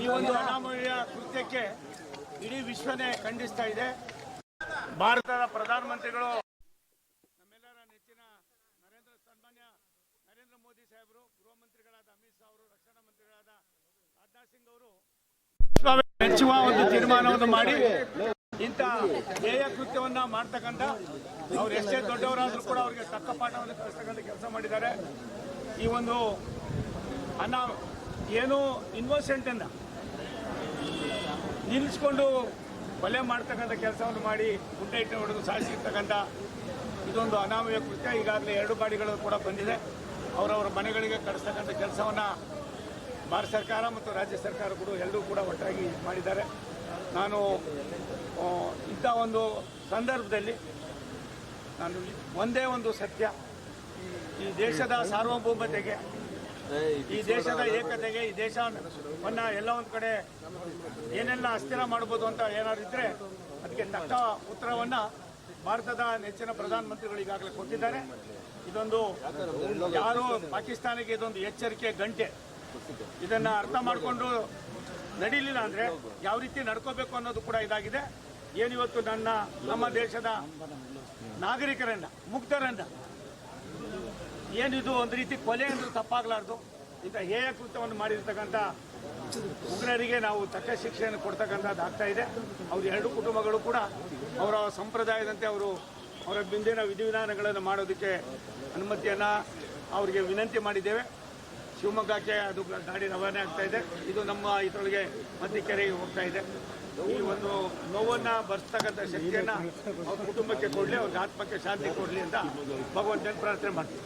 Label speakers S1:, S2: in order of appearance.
S1: ಈ ಒಂದು ಕೃತ್ಯಕ್ಕೆ ಇಡೀ ವಿಶ್ವನೇ ಖಂಡಿಸ್ತಾ ಇದೆ. ಭಾರತದ ಪ್ರಧಾನಮಂತ್ರಿಗಳು ನಮ್ಮೆಲ್ಲರ ನೆಚ್ಚಿನ ನರೇಂದ್ರ ಸನ್ಮಾನ್ಯ ನರೇಂದ್ರ ಮೋದಿ ಸಾಹೇಬರು, ಗೃಹ ಮಂತ್ರಿಗಳಾದ ಅಮಿತ್ ಶಾ ಅವರು, ರಕ್ಷಣಾ ಮಂತ್ರಿಗಳಾದ ರಾಜನಾಥ್ ಸಿಂಗ್ ಅವರು ಮೆಚ್ಚುವ ಒಂದು ತೀರ್ಮಾನವನ್ನು ಮಾಡಿ ಇಂಥ ಧ್ಯೇಯ ಕೃತ್ಯವನ್ನ ಮಾಡ್ತಕ್ಕಂಥ ಅವ್ರು ಎಷ್ಟೇ ದೊಡ್ಡವರಾದ್ರೂ ಕೂಡ ಅವರಿಗೆ ತಕ್ಕ ಪಾಠವನ್ನು ಕಲಿಸ್ತಕ್ಕಂಥ ಕೆಲಸ ಮಾಡಿದ್ದಾರೆ. ಈ ಒಂದು ಅನ್ನ ಏನು ಇನ್ನೋಸೆಂಟ್ ಅನ್ನ ನಿಲ್ಲಿಸ್ಕೊಂಡು ಕೊಲೆ ಮಾಡ್ತಕ್ಕಂಥ ಕೆಲಸವನ್ನು ಮಾಡಿ ಗುಡ್ಡ ಇಟ್ಟು ಹೊಡೆದು ಸಾಧಿಸಿರ್ತಕ್ಕಂಥ ಇದೊಂದು ಅನಾಮಯ ಕೃತ್ಯ. ಈಗಾಗಲೇ ಎರಡು ಗಾಡಿಗಳು ಕೂಡ ಬಂದಿದೆ. ಅವರವರ ಮನೆಗಳಿಗೆ ಕಳಿಸ್ತಕ್ಕಂಥ ಕೆಲಸವನ್ನು ಭಾರತ ಸರ್ಕಾರ ಮತ್ತು ರಾಜ್ಯ ಸರ್ಕಾರ ಕೂಡ ಎಲ್ಲರೂ ಕೂಡ ಒಟ್ಟಾಗಿ ಮಾಡಿದ್ದಾರೆ. ನಾನು ಇಂಥ ಒಂದು ಸಂದರ್ಭದಲ್ಲಿ ನಾನು ಒಂದೇ ಒಂದು ಸತ್ಯ ಈ ದೇಶದ ಸಾರ್ವಭೌಮತೆಗೆ, ಈ ದೇಶದ ಏಕತೆಗೆ, ಈ ದೇಶವನ್ನು ಎಲ್ಲ ಒಂದು ಕಡೆ ಏನೆಲ್ಲ ಅಸ್ಥಿರ ಮಾಡ್ಬೋದು ಅಂತ ಏನಾದ್ರು ಇದ್ರೆ ಅದಕ್ಕೆ ತಕ್ಕ ಉತ್ತರವನ್ನ ಭಾರತದ ನೆಚ್ಚಿನ ಪ್ರಧಾನಮಂತ್ರಿಗಳು ಈಗಾಗಲೇ ಕೊಟ್ಟಿದ್ದಾರೆ. ಇದೊಂದು ಯಾರು ಪಾಕಿಸ್ತಾನಕ್ಕೆ ಇದೊಂದು ಎಚ್ಚರಿಕೆ ಗಂಟೆ. ಇದನ್ನ ಅರ್ಥ ಮಾಡಿಕೊಂಡು ನಡೀಲಿಲ್ಲ ಅಂದ್ರೆ ಯಾವ ರೀತಿ ನಡ್ಕೋಬೇಕು ಅನ್ನೋದು ಕೂಡ ಇದಾಗಿದೆ. ಏನಿವತ್ತು ನನ್ನ ನಮ್ಮ ದೇಶದ ನಾಗರಿಕರನ್ನ ಮುಗ್ಧರನ್ನ ಏನಿದು ಒಂದು ರೀತಿ ಕೊಲೆ ಅಂದ್ರೆ ತಪ್ಪಾಗಲಾರ್ದು. ಇಂಥ ಹೇಯ ಕೃತ್ಯವನ್ನು ಮಾಡಿರ್ತಕ್ಕಂಥ ಉಗ್ರರಿಗೆ ನಾವು ತಕ್ಕ ಶಿಕ್ಷೆಯನ್ನು ಕೊಡ್ತಕ್ಕಂಥದ್ದು ಆಗ್ತಾ ಇದೆ. ಅವ್ರ ಎರಡು ಕುಟುಂಬಗಳು ಕೂಡ ಅವರ ಸಂಪ್ರದಾಯದಂತೆ ಅವರು ಅವರ ಮುಂದಿನ ವಿಧಿವಿಧಾನಗಳನ್ನು ಮಾಡೋದಕ್ಕೆ ಅನುಮತಿಯನ್ನು ಅವರಿಗೆ ವಿನಂತಿ ಮಾಡಿದ್ದೇವೆ. ಶಿವಮೊಗ್ಗಕ್ಕೆ ಅದು ಗಾಡಿ ರವಾನೆ ಆಗ್ತಾ ಇದೆ. ಇದು ನಮ್ಮ ಇದರೊಳಗೆ ಮತ್ತಿಕೆರೆಗೆ ಹೋಗ್ತಾ ಇದೆ. ಈ ಒಂದು ನೋವನ್ನು ಬರ್ತಕ್ಕಂಥ ಶಕ್ತಿಯನ್ನು ಅವ್ರ ಕುಟುಂಬಕ್ಕೆ ಕೊಡಲಿ ಅವ್ರಿಗೆ ಆತ್ಮಕ್ಕೆ ಶಾಂತಿ ಕೊಡಲಿ ಅಂತ ಭಗವಂತನ ಪ್ರಾರ್ಥನೆ ಮಾಡ್ತೀವಿ.